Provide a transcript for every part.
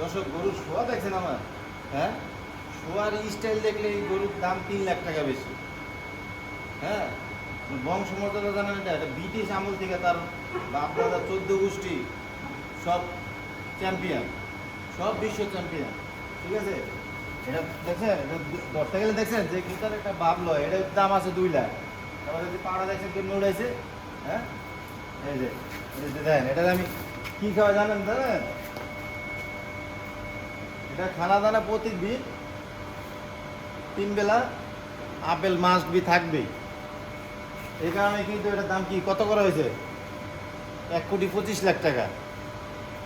দর্শক, গরুর শোয়া দেখছেন আমার? হ্যাঁ? শোয়ার স্টাইল দেখলে এই গরুর দাম তিন লাখ টাকা বেশি। হ্যাঁ? বংশমর্যাদা জানেন এটা? এটা ব্রিটিশ আমল থেকে তার বাপ দাদা চোদ্দ গোষ্ঠী সব চ্যাম্পিয়ন সব বিশ্ব চ্যাম্পিয়ন ঠিক আছে? এটা দেখছেন? ধরতে গেলে দেখছেন যে কিতার একটা বাপ লয়, এটার দাম আছে দুই লাখ। তারপরে যে পাড়া দেখছেন কেমন উড়াইছে? হ্যাঁ? এই যে দেখেন এটা আমি কি খাওয়া জানেন জানেন এটা খানা দানা প্রতিদিন তিন বেলা আপেল মাস্ট বি থাকবেই। এই কারণে কিন্তু এটার দাম কি, কত করা হয়েছে? এক কোটি পঁচিশ লাখ টাকা।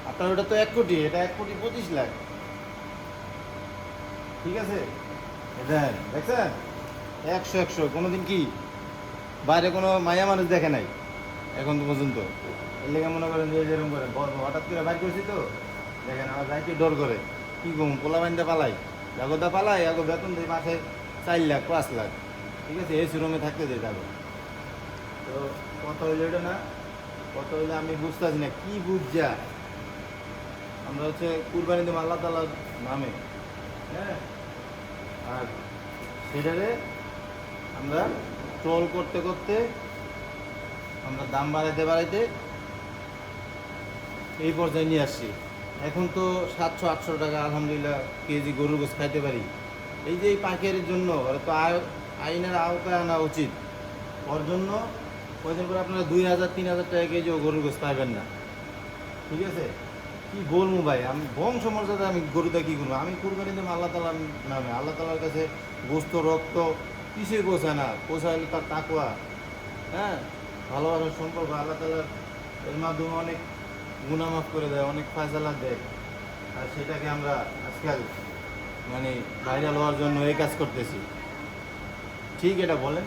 আপনার ওটা তো এক কোটি, এটা এক কোটি পঁচিশ লাখ। ঠিক আছে? এটা দেখছেন? একশো একশো। কোনোদিন কি বাইরে কোনো মায়া মানুষ দেখে নাই, এখন পর্যন্ত? এর লেগে মনে করেন যে যেরকম করে হঠাৎ করে বাইর করছি তো, দেখেন আমার যাইতে ডর করে। কি কম পোলা বাইন্দা পালাই জাগদা পালাই, আগো বেতন দিই মাসে চার লাখ, পাঁচ লাখ। ঠিক আছে এসি রুমে থাকতে দেয় যাব তো কত হইল এটা না কত হইলে আমি বুঝতেছি না, কি বুঝছা আমরা হচ্ছে কুরবানি দেবো আল্লাহ তালার নামে। হ্যাঁ? আর সেটারে আমরা ট্রোল করতে করতে আমরা দাম বাড়াইতে বাড়াইতে এই পর্যায়ে নিয়ে আসছি। এখন তো সাতশো, আটশো টাকা আলহামদুলিল্লাহ কেজি গরুর গোস খাইতে পারি। এই যে এই পাখের জন্য তো আইনের আওতায় আনা উচিত। ওর জন্য কয়দিন পরে আপনারা দুই হাজার, তিন হাজার টাকা কেজি গরুর গোস পাইবেন না। ঠিক আছে? কি বলব ভাই? আমি বংশ মর্যাদা আমি গরুটা কী করব? আমি কুরবানি দেবো আল্লাহ তালার নামে। আল্লাহ তালার কাছে গোস্ত, রক্ত কিছুই পোষায় না? পোষাইলে তার তাকুয়া হ্যাঁ? ভালোবাসার সম্পর্ক আল্লাহ তালার এর মাধ্যমে অনেক গুণামাফ করে দেয়, অনেক ফায়সালা দেয়। আর সেটাকে আমরা আজকাল মানে ভাইরাল হওয়ার জন্য এই কাজ করতেছি। ঠিক এটা বলেন?